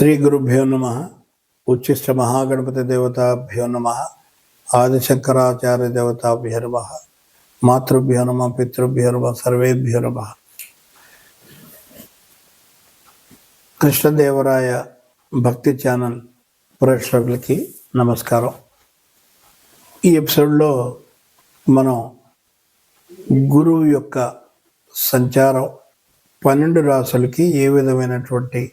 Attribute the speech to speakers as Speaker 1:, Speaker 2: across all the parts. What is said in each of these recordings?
Speaker 1: శ్రీ గురుభ్యో నమ ఉచ్చిష్ట మహాగణపతి దేవతాభ్యో నమ ఆదిశంకరాచార్య దేవతాభ్యో నమ మాతృభ్యో నమ పితృభ్యో నమ సర్వేభ్యో నమ. కృష్ణదేవరాయ భక్తి ఛానల్ ప్రేక్షకులకి నమస్కారం. ఈ ఎపిసోడ్లో మనం గురువు యొక్క సంచారం పన్నెండు రాసులకి ఏ విధమైనటువంటి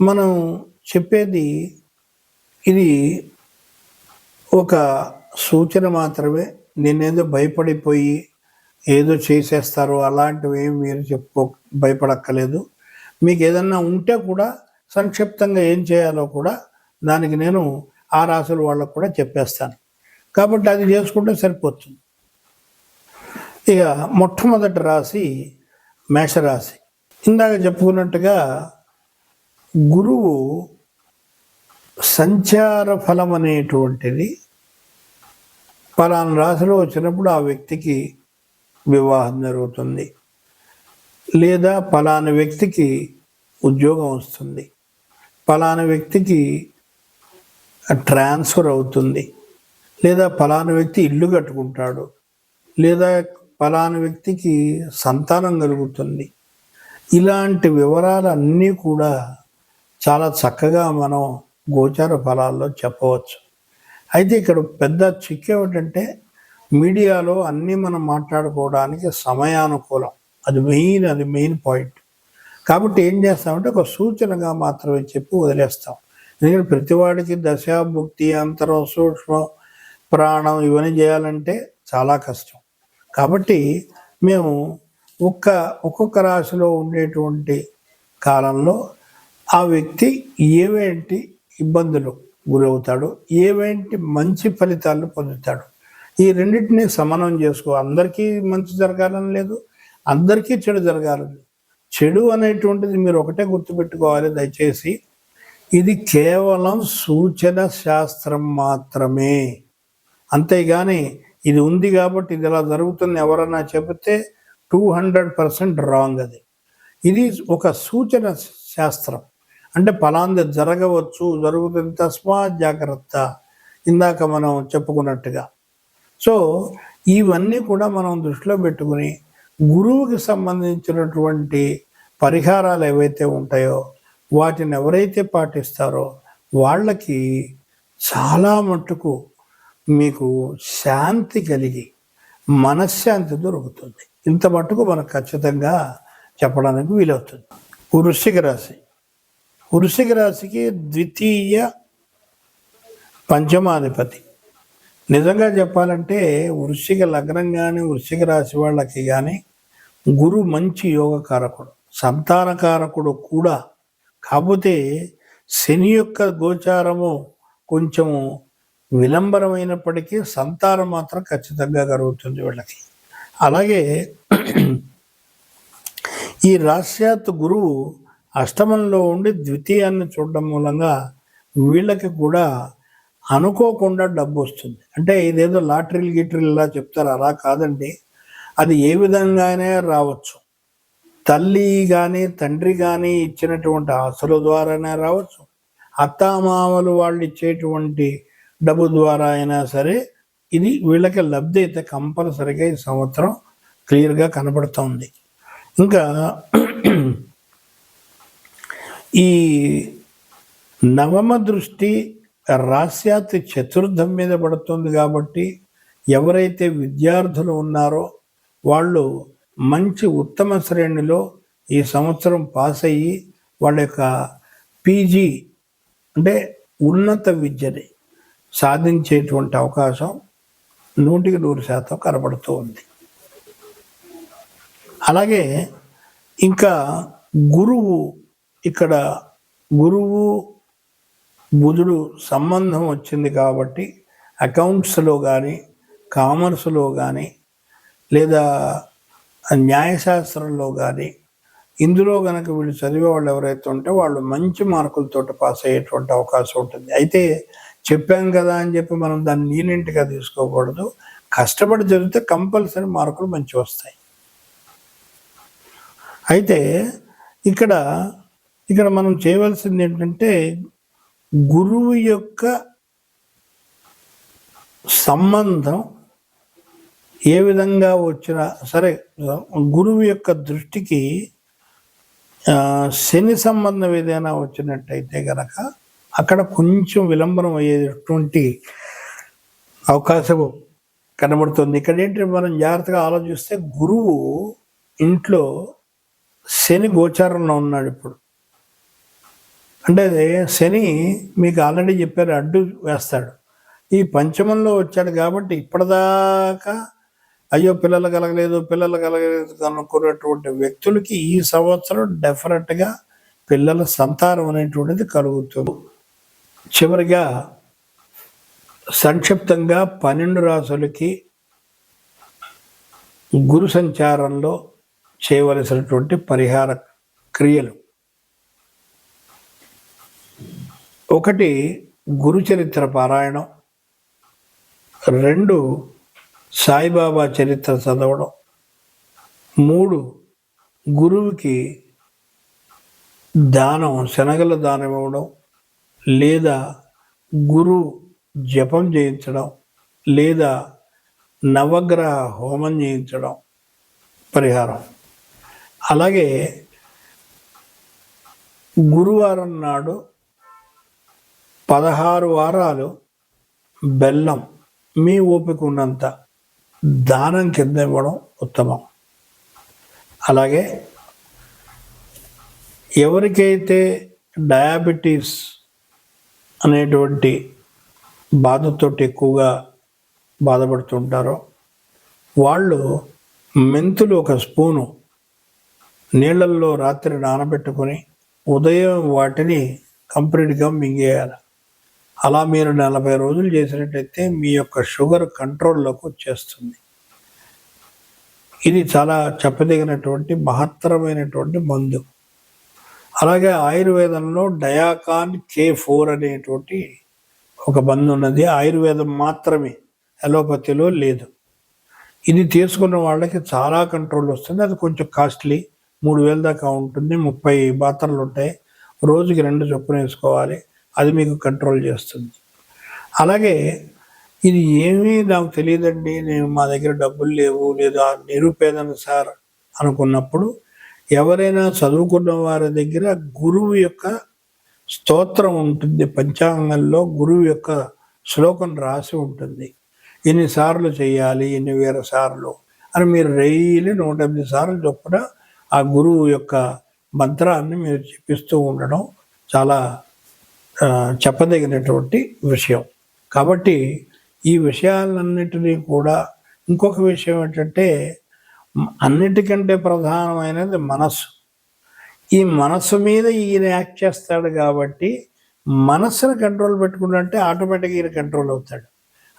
Speaker 1: మనం చెప్పేది ఇది ఒక సూచన మాత్రమే. నేనేదో భయపడిపోయి ఏదో చేసేస్తారు అలాంటివి ఏమి మీరు చెప్పుకో భయపడక్కలేదు మీకు ఏదన్నా ఉంటే కూడా సంక్షిప్తంగా ఏం చేయాలో కూడా దానికి నేను ఆ రాసుల వాళ్ళకు కూడా చెప్పేస్తాను. కాబట్టి అది చేసుకుంటే సరిపోతుంది. ఇక మొట్టమొదటి రాశి మేషరాశి. ఇందాక చెప్పుకున్నట్టుగా గురువు సంచార ఫలం అనేటువంటిది పలానా రాశిలో వచ్చినప్పుడు ఆ వ్యక్తికి వివాహం జరుగుతుంది. లేదా పలానా వ్యక్తికి ఉద్యోగం వస్తుంది. పలానా వ్యక్తికి ట్రాన్స్ఫర్ అవుతుంది. లేదా పలానా వ్యక్తి ఇల్లు కట్టుకుంటాడు. లేదా పలానా వ్యక్తికి సంతానం కలుగుతుంది. ఇలాంటి వివరాలన్నీ కూడా చాలా చక్కగా మనం గోచార ఫలాల్లో చెప్పవచ్చు. అయితే ఇక్కడ పెద్ద చిక్ ఏమిటంటే మీడియాలో అన్నీ మనం మాట్లాడుకోవడానికి సమయానుకూలం. అది మెయిన్ అది మెయిన్ పాయింట్. కాబట్టి ఏం చేస్తామంటే ఒక సూచనగా మాత్రమే చెప్పి వదిలేస్తాం. ఎందుకంటే ప్రతివాడికి దశ భుక్తి అంతరం సూక్ష్మం ప్రాణం ఇవన్నీ చేయాలంటే చాలా కష్టం. కాబట్టి మేము ఒక్క ఒక్కొక్క రాశిలో ఉండేటువంటి కాలంలో ఆ వ్యక్తి ఏవేంటి ఇబ్బందులు గురవుతాడు ఏవేంటి మంచి ఫలితాలు పొందుతాడు. ఈ రెండింటిని సమానం చేసుకో. అందరికీ మంచి జరగాలని లేదు అందరికీ చెడు జరగాలని చెడు అనేటువంటిది మీరు ఒకటే గుర్తుపెట్టుకోవాలి దయచేసి. ఇది కేవలం సూచన శాస్త్రం మాత్రమే. అంతేగాని ఇది ఉంది కాబట్టి ఇది ఇలా జరుగుతుంది ఎవరన్నా చెబితే టూ హండ్రెడ్ పర్సెంట్ రాంగ్ అది. ఇది ఒక సూచన శాస్త్రం. అంటే ఫలాంది జరగవచ్చు జరుగుతుంది. తస్మా జాగ్రత్త. ఇందాక మనం చెప్పుకున్నట్టుగా. సో ఇవన్నీ కూడా మనం దృష్టిలో పెట్టుకుని గురువుకి సంబంధించినటువంటి పరిహారాలు ఏవైతే ఉంటాయో వాటిని ఎవరైతే పాటిస్తారో వాళ్ళకి చాలా మట్టుకు మీకు శాంతి కలిగి మనశ్శాంతి దొరుకుతుంది. ఇంత మట్టుకు మనకు ఖచ్చితంగా చెప్పడానికి వీలవుతుంది. వృశ్చిక రాశి. వృషిక రాశికి ద్వితీయ పంచమాధిపతి. నిజంగా చెప్పాలంటే వృశ్చిక లగ్నం కానీ వృశ్చిక రాశి వాళ్ళకి కానీ గురు మంచి యోగకారకుడు సంతానకారకుడు కూడా. కాకపోతే శని యొక్క గోచారము కొంచెము విలంబరమైనప్పటికీ సంతానం మాత్రం ఖచ్చితంగా కలుగుతుంది వీళ్ళకి. అలాగే ఈ రాశ్యాత్ గురువు అష్టమంలో ఉండి ద్వితీయాన్ని చూడడం మూలంగా వీళ్ళకి కూడా అనుకోకుండా డబ్బు వస్తుంది. అంటే ఇదేదో లాటరీలు గిట్రీలు ఇలా చెప్తారు. అలా కాదండి. అది ఏ విధంగానే రావచ్చు. తల్లి కానీ తండ్రి కానీ ఇచ్చినటువంటి ఆశల ద్వారానే రావచ్చు. అత్తామామలు వాళ్ళు ఇచ్చేటువంటి డబ్బు ద్వారా అయినా సరే ఇది వీళ్ళకి లబ్ధి అయితే కంపల్సరిగా ఈ సంవత్సరం క్లియర్గా కనబడుతోంది ఇంకా ఈ నవమ దృష్టి రాస్యాతి చతుర్థం మీద పడుతుంది కాబట్టి ఎవరైతే విద్యార్థులు ఉన్నారో వాళ్ళు మంచి ఉత్తమ శ్రేణిలో ఈ సంవత్సరం పాస్ అయ్యి వాళ్ళ యొక్క పీజీ అంటే ఉన్నత విద్యని సాధించేటువంటి అవకాశం నూటికి నూరు శాతం కనబడుతూ ఉంది. అలాగే ఇంకా గురువు ఇక్కడ గురువు బుధుడు సంబంధం వచ్చింది కాబట్టి అకౌంట్స్లో కానీ కామర్స్లో కానీ లేదా న్యాయశాస్త్రంలో కానీ ఇందులో కనుక వీళ్ళు చదివే వాళ్ళు ఎవరైతే ఉంటే వాళ్ళు మంచి మార్కులతో పాస్ అయ్యేటువంటి అవకాశం ఉంటుంది. అయితే చెప్పాం కదా అని చెప్పి మనం దాన్ని నీలింటిగా తీసుకోకూడదు. కష్టపడి చదివితే కంపల్సరీ మార్కులు మంచి వస్తాయి. అయితే ఇక్కడ ఇక్కడ మనం చేయవలసింది ఏంటంటే గురువు యొక్క సంబంధం ఏ విధంగా వచ్చినా సరే గురువు యొక్క దృష్టికి శని సంబంధం ఏదైనా వచ్చినట్టయితే కనుక అక్కడ కొంచెం విలంబనం అయ్యేటువంటి అవకాశం కనబడుతుంది. ఇక్కడ ఏంటి మనం జాగ్రత్తగా ఆలోచిస్తే గురువు ఇంట్లో శని గోచారంలో ఉన్నాడు ఇప్పుడు. అంటే శని మీకు ఆల్రెడీ చెప్పారు అడ్డు వేస్తాడు. ఈ పంచమంలో వచ్చాడు కాబట్టి ఇప్పటిదాకా అయ్యో పిల్లలు కలగలేదు పిల్లలు కలగలేదు అనుకున్నటువంటి వ్యక్తులకి ఈ సంవత్సరం డెఫినెట్గా పిల్లల సంతానం అనేటువంటిది కలుగుతుంది. చివరిగా సంక్షిప్తంగా పన్నెండు రాసులకి గురు సంచారంలో చేయవలసినటువంటి పరిహార క్రియలు. ఒకటి గురు చరిత్ర పారాయణం. రెండు సాయిబాబా చరిత్ర చదవడం. మూడు గురువుకి దానం శనగల దానం ఇవ్వడం లేదా గురు జపం చేయించడం లేదా నవగ్రహ హోమం చేయించడం పరిహారం. అలాగే గురువారం నాడు పదహారు వారాలు బెల్లం మీ ఓపిక ఉన్నంత దానం కింద ఇవ్వడం ఉత్తమం. అలాగే ఎవరికైతే డయాబెటీస్ అనేటువంటి బాధతో ఎక్కువగా బాధపడుతుంటారో వాళ్ళు మెంతులు ఒక స్పూను నీళ్ళల్లో రాత్రి నానబెట్టుకొని ఉదయం వాటిని కంప్లీట్గా మింగేయాలి. అలా మీరు నలభై రోజులు చేసినట్టయితే మీ యొక్క షుగర్ కంట్రోల్లోకి వచ్చేస్తుంది. ఇది చాలా చెప్పదగినటువంటి మహత్తరమైనటువంటి మందు. అలాగే ఆయుర్వేదంలో డయాకాన్ కే ఫోర్ అనేటువంటి ఒక మందు ఉన్నది. ఆయుర్వేదం మాత్రమే అలోపతిలో లేదు. ఇది తీసుకున్న వాళ్ళకి చాలా కంట్రోల్ వస్తుంది. అది కొంచెం కాస్ట్లీ మూడు వేల దాకా ఉంటుంది. ముప్పై మాత్రలు ఉంటాయి. రోజుకి రెండు చొప్పున వేసుకోవాలి. అది మీకు కంట్రోల్ చేస్తుంది. అలాగే ఇది ఏమీ నాకు తెలియదండి. నేను మా దగ్గర డబ్బులు లేవు. లేదా నిరుపేదను సార్ అనుకున్నప్పుడు ఎవరైనా చదువుకున్న వారి దగ్గర గురువు యొక్క స్తోత్రం ఉంటుంది. పంచాంగంలో గురువు యొక్క శ్లోకం రాసి ఉంటుంది. ఎన్నిసార్లు చేయాలి ఎన్ని వేల సార్లు? అని మీరు రైలు నూట ఎనిమిది సార్లు చొప్పున ఆ గురువు యొక్క మంత్రాన్ని మీరు చెప్పిస్తూ ఉండడం చాలా చెప్పదగినటువంటి విషయం. కాబట్టి ఈ విషయాలన్నిటినీ కూడా ఇంకొక విషయం ఏంటంటే అన్నిటికంటే ప్రధానమైనది మనస్సు. ఈ మనస్సు మీద ఈయన యాక్ట్ చేస్తాడు కాబట్టి మనస్సును కంట్రోల్ పెట్టుకున్నట్టే ఆటోమేటిక్గా ఈయన కంట్రోల్ అవుతాడు.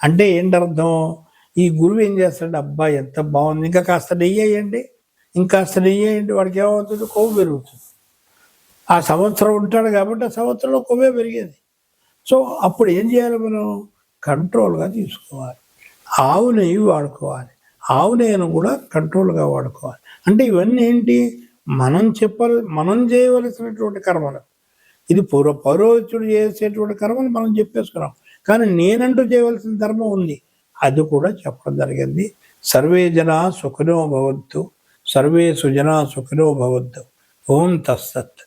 Speaker 1: అంటే ఏంటి అర్థం ఈ గురువు ఏం చేస్తాడు అబ్బా ఎంత బాగుంది. ఇంకా కాస్త నెయ్యేయండి ఇంకాస్త నెయ్యేయండి వాడికి ఏమవుతుంది? కొవ్వు పెరుగుతుంది. ఆ సంవత్సరం ఉంటాడు కాబట్టి ఆ సంవత్సరంలో కొవ్వే పెరిగేది. సో అప్పుడు ఏం చేయాలి మనం? కంట్రోల్గా తీసుకోవాలి. ఆవు నెయ్యి వాడుకోవాలి. ఆవు నెయ్యను కూడా కంట్రోల్గా వాడుకోవాలి. అంటే ఇవన్నీ ఏంటి? మనం చెప్పాలి మనం చేయవలసినటువంటి కర్మలు. ఇది పూర్వ పౌరోహితుడు చేసేటువంటి కర్మలు మనం చెప్పేసుకున్నాం. కానీ నేనంటూ చేయవలసిన ధర్మం ఉంది. అది కూడా చెప్పడం జరిగింది. సర్వే జన సుఖినో భవద్దు సర్వే సుజన సుఖినో భవద్దు ఓం తస్సత్.